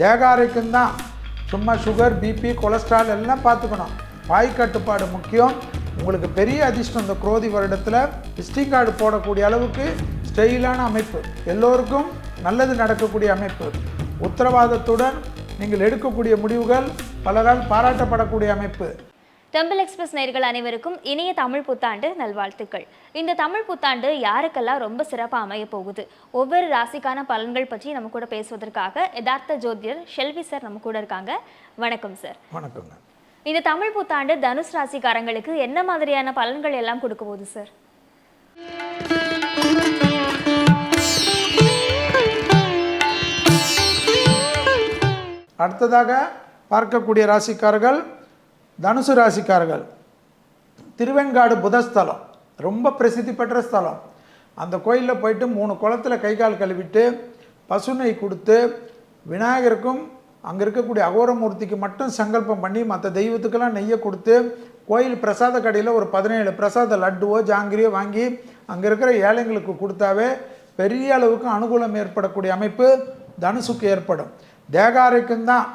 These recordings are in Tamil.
தேகாரைக்கும் தான் சும்மா சுகர் பிபி கொலஸ்ட்ரால் எல்லாம் பார்த்துக்கணும். வாய் கட்டுப்பாடு முக்கியம். உங்களுக்கு பெரிய அதிர்ஷ்டம் இந்த குரோதி வருடத்தில். விசிட்டிங் கார்டு போடக்கூடிய அளவுக்கு ஸ்டெயிலான அமைப்பு. எல்லோருக்கும் நல்லது நடக்கக்கூடிய அமைப்பு. உத்தரவாதத்துடன் நீங்கள் எடுக்கக்கூடிய முடிவுகள் பலரால் பாராட்டப்படக்கூடிய அமைப்பு. டெம்பிள் எக்ஸ்பிரஸ் நேயர்கள் அனைவருக்கும் இனிய தமிழ் புத்தாண்டு நல்வாழ்த்துக்கள். இந்த தமிழ் புத்தாண்டு யாருக்கெல்லாம் ரொம்ப சிறப்பாக அமைய போகுது? ஒவ்வொரு ராசிக்கான பலன்கள் பற்றி நம்ம கூட பேசுவதற்காக யதார்த்த ஜோதிடர் ஷெல்வி சார் நம்ம கூட இருக்காங்க. வணக்கம் சார். வணக்கங்க. இந்த தமிழ் புத்தாண்டு தனுஷ் ராசிக்காரங்களுக்கு என்ன மாதிரியான பலன்கள் எல்லாம் கொடுக்க போகுது சார்? அடுத்ததாக பார்க்கக்கூடிய ராசிக்காரர்கள் தனுசு ராசிக்காரர்கள். திருவெண்காடு புதஸ்தலம். ரொம்ப பிரசித்தி பெற்ற ஸ்தலம். அந்த கோயிலில் போயிட்டு மூணு குளத்துல கை கால் கழுவிட்டு பசுனை கொடுத்து விநாயகருக்கும் அங்கே இருக்கக்கூடிய அகோரமூர்த்திக்கு மட்டும் சங்கல்பம் பண்ணி மற்ற தெய்வத்துக்கெல்லாம் நெய்யை கொடுத்து கோயில் பிரசாத கடையில் ஒரு பதினேழு பிரசாத லட்டுவோ ஜாங்கிரியோ வாங்கி அங்கே இருக்கிற ஏழைங்களுக்கு கொடுத்தாவே பெரிய அளவுக்கு அனுகூலம் ஏற்படக்கூடிய அமைப்பு தனுசுக்கு ஏற்படும். தேகாரைக்கும் தான்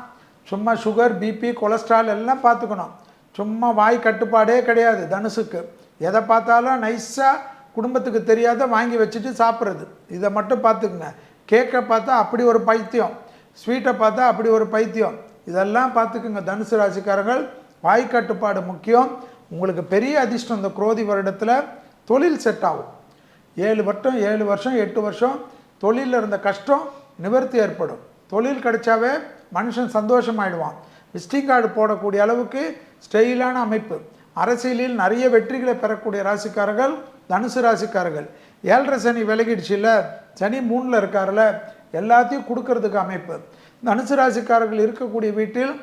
சும்மா சுகர் பிபி கொலஸ்ட்ரால் எல்லாம் பார்த்துக்கணும். சும்மா வாய் கட்டுப்பாடே கிடையாது தனுசுக்கு. எதை பார்த்தாலும் நைஸாக குடும்பத்துக்கு தெரியாத வாங்கி வச்சுட்டு சாப்பிட்றது. இதை மட்டும் பார்த்துக்குங்க. கேக்கை பார்த்தா அப்படி ஒரு பைத்தியம். ஸ்வீட்டை பார்த்தா அப்படி ஒரு பைத்தியம். இதெல்லாம் பார்த்துக்குங்க தனுசு ராசிக்காரர்கள். வாய் கட்டுப்பாடு முக்கியம். உங்களுக்கு பெரிய அதிர்ஷ்டம் இந்த குரோதி வருடத்தில் தொழில் செட் ஆகும். ஏழு வருஷம் ஏழு வருஷம் எட்டு வருஷம் தொழிலில் இருந்த கஷ்டம் நிவர்த்தி ஏற்படும். தொழில் கிடைச்சாவே மனுஷன் சந்தோஷமாயிடுவான். விசிட்டிங் கார்டு போடக்கூடிய அளவுக்கு ஸ்டைலான அமைப்பு. அரசியலில் நிறைய வெற்றிகளை பெறக்கூடிய ராசிக்காரர்கள் தனுசு ராசிக்காரர்கள். ஏழரை சனி விலகிடுச்சுல சனி மூணில் இருக்கார்ல எல்லாத்தையும் கொடுக்கறதுக்கு அமைப்பு. தனுசு ராசிக்காரர்கள் இருக்கக்கூடிய வீட்டில்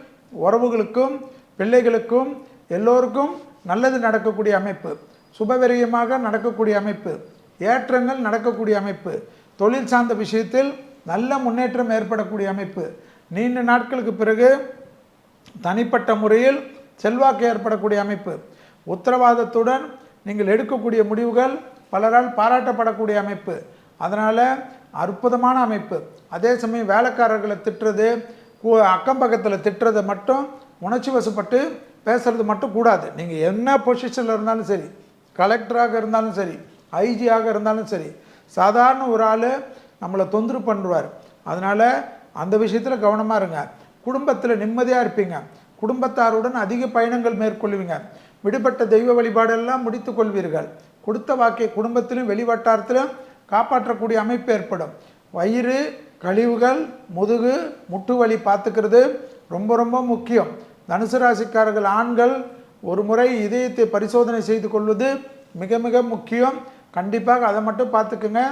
உறவுகளுக்கும் பிள்ளைகளுக்கும் எல்லோருக்கும் நல்லது நடக்கக்கூடிய அமைப்பு. சுபவிரயமாக நடக்கக்கூடிய அமைப்பு. ஏற்றங்கள் நடக்கக்கூடிய அமைப்பு. தொழில் சார்ந்த விஷயத்தில் நல்ல முன்னேற்றம் ஏற்படக்கூடிய அமைப்பு. நீண்ட நாட்களுக்கு பிறகு தனிப்பட்ட முறையில் செல்வாக்கு ஏற்படக்கூடிய அமைப்பு. உத்தரவாதத்துடன் நீங்கள் எடுக்கக்கூடிய முடிவுகள் பலரால் பாராட்டப்படக்கூடிய அமைப்பு. அதனால் அற்புதமான அமைப்பு. அதே சமயம் வேலைக்காரர்களை திட்டுறது கு- அக்கம் பக்கத்தில் திட்டுறது மட்டும் உணர்ச்சி வசப்பட்டு பேசுறது மட்டும் கூடாது. நீங்கள் என்ன பொசிஷனில் இருந்தாலும் சரி கலெக்டராக இருந்தாலும் சரி ஐஜியாக இருந்தாலும் சரி சாதாரண ஒரு ஆள் நம்மளை தொந்தரவு பண்ணுவார். அதனால் அந்த விஷயத்தில் கவனமாக இருங்க. குடும்பத்தில் நிம்மதியாக இருப்பீங்க. குடும்பத்தாருடன் அதிக பயணங்கள் மேற்கொள்வீங்க. விடுபட்ட தெய்வ வழிபாடெல்லாம் முடித்து கொள்வீர்கள். கொடுத்த வாக்கை குடும்பத்திலும் வெளிவட்டாரத்திலும் காப்பாற்றக்கூடிய அமைப்பு ஏற்படும். வயிறு கழிவுகள் முதுகு முட்டு வலி பார்த்துக்கிறது ரொம்ப ரொம்ப முக்கியம். தனுசு ராசிக்காரர்கள் ஆண்கள் ஒரு முறை இதயத்தை பரிசோதனை செய்து கொள்வது மிக மிக முக்கியம். கண்டிப்பாக அதை மட்டும் பார்த்துக்குங்க.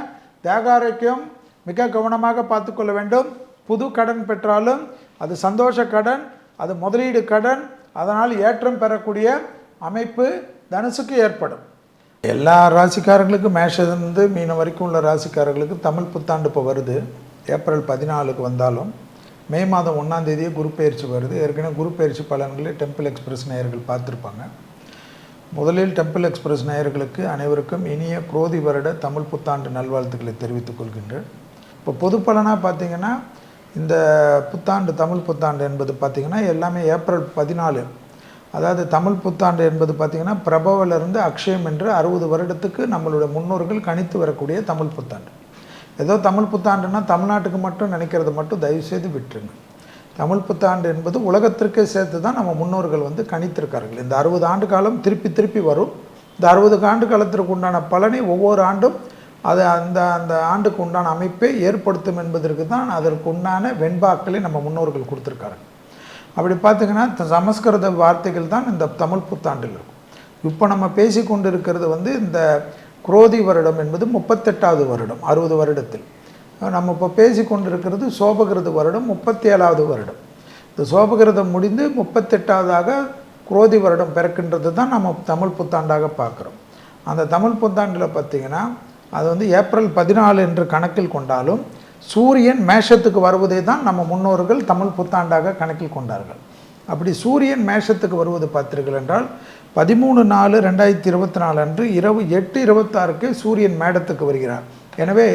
தேகாரோக்கியம் மிக கவனமாக பார்த்துக்கொள்ள வேண்டும். புது கடன் பெற்றாலும் அது சந்தோஷ கடன் அது முதலீடு கடன் அதனால் ஏற்றம் பெறக்கூடிய அமைப்பு தனுசுக்கு ஏற்படும். எல்லா ராசிக்காரங்களுக்கும் மேஷத்துலேருந்து மீன வரைக்கும் உள்ள ராசிக்காரர்களுக்கு தமிழ் புத்தாண்டு இப்போ வருது. ஏப்ரல் பதினாலுக்கு வந்தாலும் மே மாதம் ஒன்றாம் தேதியே குரு பயிற்சி வருது. ஏற்கனவே குரு பயிற்சி பலன்களை டெம்பிள் எக்ஸ்பிரஸ் நேயர்கள் பார்த்துருப்பாங்க. முதலில் டெம்பிள் எக்ஸ்பிரஸ் நேயர்களுக்கு அனைவருக்கும் இனிய குரோதி வருட தமிழ் புத்தாண்டு நல்வாழ்த்துக்களை தெரிவித்துக் கொள்கின்றேன். இப்போ பொது பலனாக பார்த்தீங்கன்னா இந்த புத்தாண்டு தமிழ் புத்தாண்டு என்பது பார்த்திங்கன்னா எல்லாமே ஏப்ரல் பதினாலு. அதாவது தமிழ் புத்தாண்டு என்பது பார்த்திங்கன்னா பிரபவிலிருந்து அக்ஷயம் என்று அறுபது வருடத்துக்கு நம்மளுடைய முன்னோர்கள் கணித்து வரக்கூடிய தமிழ் புத்தாண்டு. ஏதோ தமிழ் புத்தாண்டுன்னா தமிழ்நாட்டுக்கு மட்டும் நினைக்கிறது மட்டும் தயவுசெய்து விட்டுருங்க. தமிழ் புத்தாண்டு என்பது உலகத்திற்கே சேர்த்து தான் நம்ம முன்னோர்கள் வந்து கணித்திருக்கார்கள். இந்த அறுபது ஆண்டு காலம் திருப்பி திருப்பி வரும். இந்த அறுபது ஆண்டு காலத்திற்கு உண்டான பலனை ஒவ்வொரு ஆண்டும் அது அந்த அந்த ஆண்டுக்கு உண்டான அமைப்பை ஏற்படுத்தும் என்பதற்கு தான் அதற்கு உண்டான வெண்பாக்களை நம்ம முன்னோர்கள் கொடுத்துருக்காங்க அப்படி பார்த்திங்கன்னா த- சமஸ்கிருத வார்த்தைகள் தான் இந்த தமிழ் புத்தாண்டில் இருக்கும். இப்போ நம்ம பேசி கொண்டு இருக்கிறது வந்து இந்த குரோதி வருடம் என்பது முப்பத்தெட்டாவது வருடம் அறுபது வருடத்தில். நம்ம இப்போ பேசி கொண்டிருக்கிறது சோபகிருத வருடம் முப்பத்தி ஏழாவது வருடம். இந்த சோபகிருதம் முடிந்து முப்பத்தெட்டாவதாக குரோதி வருடம் பிறக்கின்றது தான் நம்ம தமிழ் புத்தாண்டாக பார்க்குறோம். அந்த தமிழ் புத்தாண்டில் பார்த்திங்கன்னா அது வந்து ஏப்ரல் பதினாலு என்று கணக்கில் கொண்டாலும் சூரியன் மேஷத்துக்கு வருவதை தான் நம்ம முன்னோர்கள் தமிழ் புத்தாண்டாக கணக்கில் கொண்டார்கள். அப்படி சூரியன் மேஷத்துக்கு வருவது பார்த்தீர்கள் என்றால் பதிமூணு நாலு ரெண்டாயிரத்தி இருபத்தி நாலு அன்று இரவு எட்டு இருபத்தாறுக்கு சூரியன் மேடத்துக்கு வருகிறார். எனவே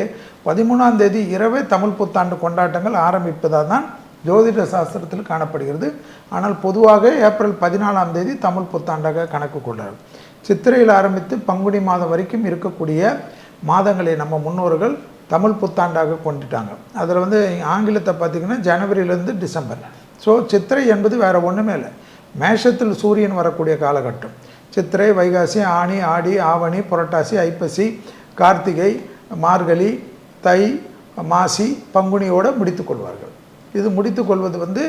பதிமூணாம் தேதி இரவே தமிழ் புத்தாண்டு கொண்டாட்டங்கள் ஆரம்பிப்பதாக தான் ஜோதிட சாஸ்திரத்தில் காணப்படுகிறது. ஆனால் பொதுவாக ஏப்ரல் பதினாலாம் தேதி தமிழ் புத்தாண்டாக கணக்கு கொண்டார்கள். சித்திரையில் ஆரம்பித்து பங்குனி மாதம் வரைக்கும் இருக்கக்கூடிய மாதங்களை நம்ம முன்னோர்கள் தமிழ் புத்தாண்டாக கொண்டுட்டாங்க. அதில் வந்து ஆங்கிலத்தை பார்த்திங்கன்னா ஜனவரியிலேருந்து டிசம்பர். ஸோ சித்திரை என்பது வேறு ஒன்றுமே இல்லை. மேஷத்தில் சூரியன் வரக்கூடிய காலகட்டம். சித்திரை வைகாசி ஆனி ஆடி ஆவணி புரட்டாசி ஐப்பசி கார்த்திகை மார்கழி தை மாசி பங்குனியோடு முடித்து கொள்வார்கள். இது முடித்து கொள்வது வந்து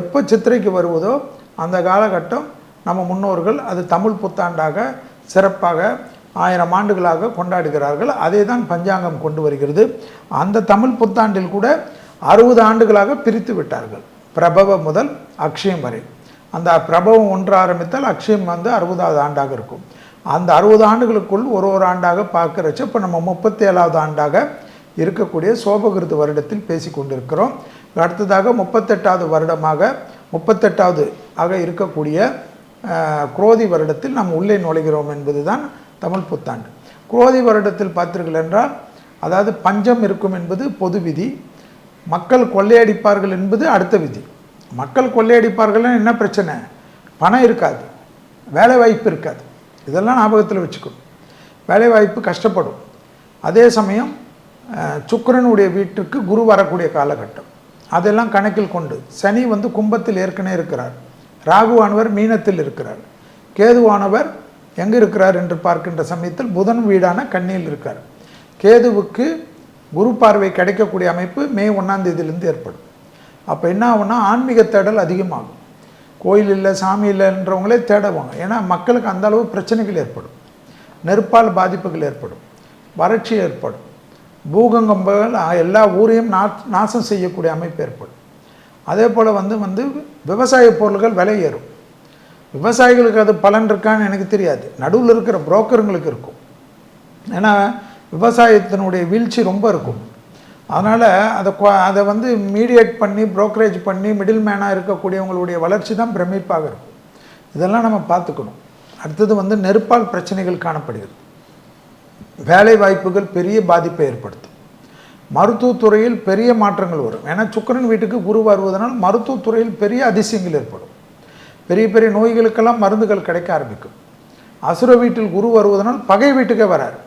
எப்போ சித்திரைக்கு வருவதோ அந்த காலகட்டம் நம்ம முன்னோர்கள் அது தமிழ் புத்தாண்டாக சிறப்பாக ஆயிரம் ஆண்டுகளாக கொண்டாடுகிறார்கள். அதே தான் பஞ்சாங்கம் கொண்டு வருகிறது. அந்த தமிழ் புத்தாண்டில் கூட அறுபது ஆண்டுகளாக பிரித்து விட்டார்கள். பிரபவ முதல் அக்ஷயம் வரை. அந்த பிரபவம் ஒன்று ஆரம்பித்தால் அக்ஷயம் வந்து அறுபதாவது ஆண்டாக இருக்கும். அந்த அறுபது ஆண்டுகளுக்குள் ஒரு ஒரு ஆண்டாக பார்க்குறச்சு இப்போ நம்ம முப்பத்தேழாவது ஆண்டாக இருக்கக்கூடிய சோபகிருத்து வருடத்தில் பேசி கொண்டிருக்கிறோம். அடுத்ததாக முப்பத்தெட்டாவது வருடமாக முப்பத்தெட்டாவது ஆக இருக்கக்கூடிய குரோதி வருடத்தில் நாம் உள்ளே நுழைகிறோம் என்பதுதான் தமிழ் புத்தாண்டு. குரோதி வருடத்தில் பார்த்தீர்கள் என்றால் அதாவது பஞ்சம் இருக்கும் என்பது பொது விதி மக்கள் கொள்ளையடிப்பார்கள் என்பது அடுத்த விதி. மக்கள் கொள்ளையடிப்பார்கள்னா என்ன பிரச்சனை? பணம் இருக்காது வேலை வாய்ப்பு இருக்காது. இதெல்லாம் ஞாபகத்தில் வச்சுக்கணும். வேலை வாய்ப்பு கஷ்டப்படும். அதே சமயம் சுக்கரனுடைய சுக்கிரனுடைய வீட்டுக்கு குரு வரக்கூடிய காலகட்டம். அதெல்லாம் கணக்கில் கொண்டு சனி வந்து கும்பத்தில் ஏற்கனவே இருக்கிறார். ராகுவானவர் மீனத்தில் இருக்கிறார். கேதுவானவர் எங்கே இருக்கிறார் என்று பார்க்கின்ற சமயத்தில் புதன் வீடான கண்ணியில் இருக்கார். கேதுவுக்கு குரு பார்வை கிடைக்கக்கூடிய அமைப்பு மே ஒன்றாம் தேதியிலேருந்து ஏற்படும். அப்போ என்ன ஆகும்னா ஆன்மீக தேடல் அதிகமாகும். கோயில் இல்லை சாமி இல்லைன்றவங்களே தேடுவாங்க. ஏன்னா மக்களுக்கு அந்த அளவு பிரச்சனைகள் ஏற்படும். நெருப்பால் பாதிப்புகள் ஏற்படும். வறட்சி ஏற்படும். பூகங்கம்பங்கள் எல்லா ஊரையும் நா நாசம் செய்யக்கூடிய அமைப்பு ஏற்படும். அதே போல் வந்து வந்து விவசாய பொருள்கள் விலை ஏறும். விவசாயிகளுக்கு அது பலன் இருக்கான்னு எனக்கு தெரியாது. நடுவில் இருக்கிற புரோக்கருங்களுக்கு இருக்கும். ஏன்னா விவசாயத்தினுடைய வீழ்ச்சி ரொம்ப இருக்கும். அதனால் அதை அதை வந்து மீடியேட் பண்ணி ப்ரோக்கரேஜ் பண்ணி மிடில் மேனாக இருக்கக்கூடியவங்களுடைய வளர்ச்சி தான் பிரமிப்பாக இருக்கும். இதெல்லாம் நம்ம பார்த்துக்கணும். அடுத்தது வந்து நெருப்பால் பிரச்சனைகள் காணப்படுகிறது. வேலை வாய்ப்புகள் பெரிய பாதிப்பை ஏற்படுத்தும். மருத்துவத்துறையில் பெரிய மாற்றங்கள் வரும். ஏன்னா சுக்கிரன் வீட்டுக்கு குரு வருவதனால் மருத்துவத்துறையில் பெரிய அதிசயங்கள் ஏற்படும். பெரிய பெரிய நோய்களுக்கெல்லாம் மருந்துகள் கிடைக்க ஆரம்பிக்கும். அசுர வீட்டில் குரு வருவதனால் பகை வீட்டுக்கே வராரு.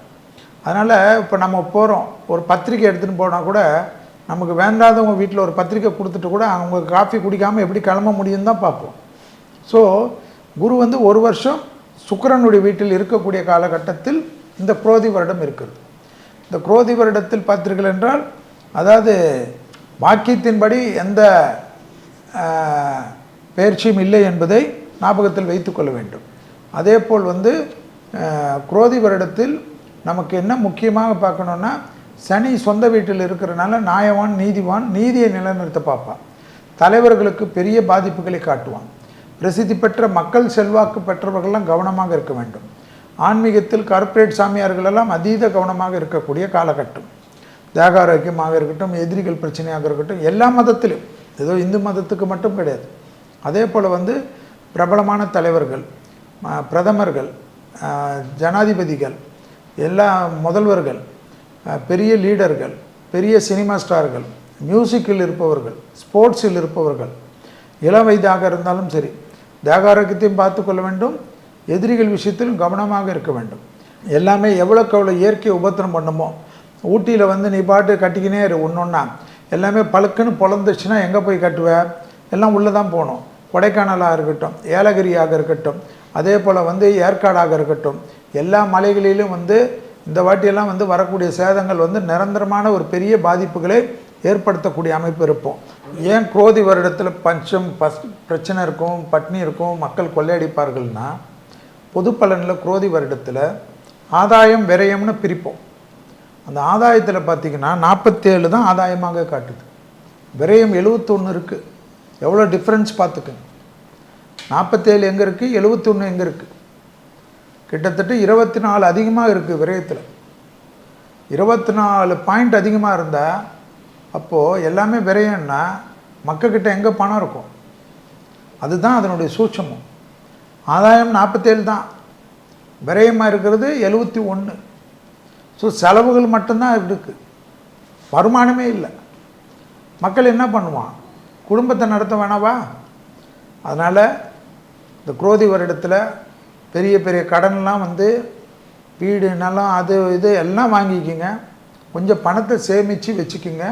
அதனால் இப்போ நம்ம போகிறோம் ஒரு பத்திரிக்கை எடுத்துகிட்டு போனால் கூட நமக்கு வேண்டாதவங்க வீட்டில் ஒரு பத்திரிக்கை கொடுத்துட்டு கூட அவங்க காஃபி குடிக்காமல் எப்படி கிளம்ப முடியும்னு தான் பார்ப்போம். ஸோ குரு வந்து ஒரு வருஷம் சுக்கிரனுடைய வீட்டில் இருக்கக்கூடிய காலகட்டத்தில் இந்த குரோதி வருடம் இருக்கிறது இந்த குரோதி வருடத்தில் பார்த்தீர்கள் என்றால் அதாவது வாக்கியத்தின்படி எந்த பயிற்சியும் இல்லை என்பதை ஞாபகத்தில் வைத்துக்கொள்ள வேண்டும். அதே போல் வந்து குரோதி வருடத்தில் நமக்கு என்ன முக்கியமாக பார்க்கணுன்னா சனி சொந்த வீட்டில் இருக்கிறனால நியாயவான் நீதிவான் நீதியை நிலைநிறுத்த பார்ப்பான். தலைவர்களுக்கு பெரிய பாதிப்புகளை காட்டுவான். பிரசித்தி பெற்ற மக்கள் செல்வாக்கு பெற்றவர்கள்லாம் கவனமாக இருக்க வேண்டும். ஆன்மீகத்தில் கார்ப்பரேட் சாமியார்கள் எல்லாம் அதீத கவனமாக இருக்கக்கூடிய காலகட்டம். தேக ஆரோக்கியமாக இருக்கட்டும் எதிரிகள் பிரச்சனையாக இருக்கட்டும் எல்லா மதத்திலும். ஏதோ இந்து மதத்துக்கு மட்டும் கிடையாது. அதே போல் வந்து பிரபலமான தலைவர்கள் பிரதமர்கள் ஜனாதிபதிகள் எல்லா முதல்வர்கள் பெரிய லீடர்கள் பெரிய சினிமா ஸ்டார்கள் மியூசிக்கில் இருப்பவர்கள் ஸ்போர்ட்ஸில் இருப்பவர்கள் இளம் வயதாக இருந்தாலும் சரி தேக ஆரோக்கியத்தையும் பார்த்து கொள்ள வேண்டும் எதிரிகள் விஷயத்திலும் கவனமாக இருக்க வேண்டும். எல்லாமே எவ்வளோக்கு எவ்வளோ இயற்கை உபத்திரம் பண்ணுமோ ஊட்டியில் வந்து நீ பாட்டு கட்டிக்கினே இரு ஒன்றொன்னா எல்லாமே பழுக்குன்னு பொழந்துச்சுன்னா எங்கே போய் கட்டுவ? எல்லாம் உள்ளே தான் போகணும். கொடைக்கானலாக இருக்கட்டும் ஏலகிரியாக இருக்கட்டும் அதே போல் வந்து ஏற்காடாக இருக்கட்டும் எல்லா மலைகளிலும் வந்து இந்த வாட்டியெல்லாம் வந்து வரக்கூடிய சேதங்கள் வந்து நிரந்தரமான ஒரு பெரிய பாதிப்புகளை ஏற்படுத்தக்கூடிய அமைப்பு இருப்போம். ஏன் குரோதி வருடத்தில் பஞ்சம் பஸ் பிரச்சனை இருக்கும் பட்னி இருக்கும் மக்கள் கொள்ளையடிப்பார்கள்னா பொது பலனில் குரோதி வருடத்தில் ஆதாயம் விரயம்னு பிரிப்போம். அந்த ஆதாயத்தில் பார்த்தீங்கன்னா நாற்பத்தேழு தான் ஆதாயமாக காட்டுது. விரயம் எழுவத்தொன்று இருக்குது எவ்வளோ டிஃப்ரென்ஸ் பார்த்துக்குங்க. நாற்பத்தேழு எங்கே இருக்குது எழுவத்தொன்று எங்கே இருக்குது கிட்டத்தட்ட இருபத்தி நாலு அதிகமாக இருக்குது விரயத்தில். இருபத்தி நாலு பாயிண்ட் அதிகமாக இருந்தால் அப்போது எல்லாமே விரயம்னா மக்கள்கிட்ட எங்கே பணம் இருக்கும்? அதுதான் அதனுடைய சூட்சமம். ஆதாயம் நாற்பத்தேழு தான். விரயமாக இருக்கிறது எழுபத்தி ஒன்று ஸோ செலவுகள் மட்டும்தான் இருக்குது வருமானமே இல்லை. மக்கள் என்ன பண்ணுவான்? குடும்பத்தை நடத்த வேணாவா? அதனால் இந்த குரோதி வருடத்தில் பெரிய பெரிய கடன்லாம் வந்து வீடு நிலம் அது இது எல்லாம் வாங்கிக்கிங்க. கொஞ்சம் பணத்தை சேமித்து வச்சுக்கிங்க.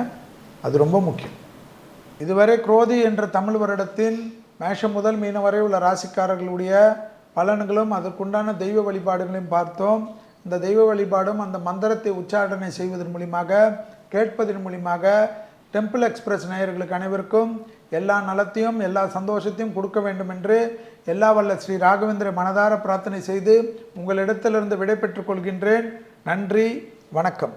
அது ரொம்ப முக்கியம். இதுவரை குரோதி என்ற தமிழ் வருடத்தின் மேஷம் முதல் மீன வரை உள்ள ராசிக்காரர்களுடைய பலன்களும் அதற்குண்டான தெய்வ வழிபாடுகளையும் பார்த்தோம். இந்த தெய்வ வழிபாடும் அந்த மந்திரத்தை உச்சாரணை செய்வதன் மூலியமாக கேட்பதன் மூலியமாக டெம்பிள் எக்ஸ்பிரஸ் நேயர்களுக்கு அனைவருக்கும் எல்லா நலத்தையும் எல்லா சந்தோஷத்தையும் கொடுக்க வேண்டும் என்று எல்லா வல்ல ஸ்ரீ ராகவேந்திர மனதார பிரார்த்தனை செய்து உங்களிடத்திலிருந்து விடை பெற்றுக் கொள்கின்றேன். நன்றி வணக்கம்.